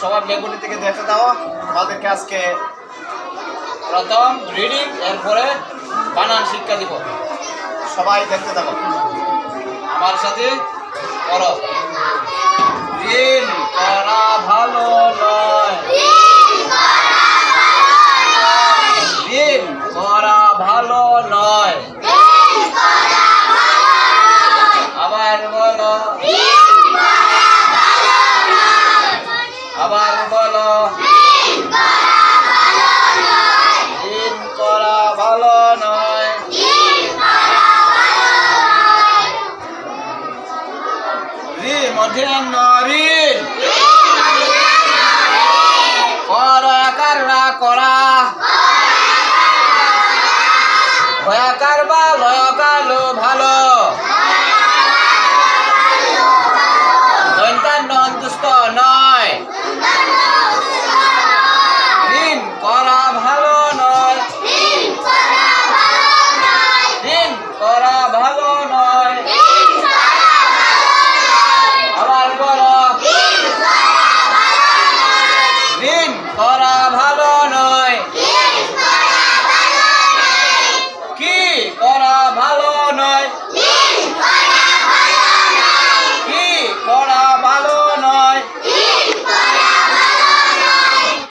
সবাই বেগুনি থেকে দেখতে দাও। আমাদেরকে আজকে প্রথম রিডিং এরপরে বানান শিক্ষা দিব। সবাই দেখতে দেবো আমার সাথে করো وجه النار قرا كرا قرا ভয়াকার বা ভয়াকার লো ভালো Amalo.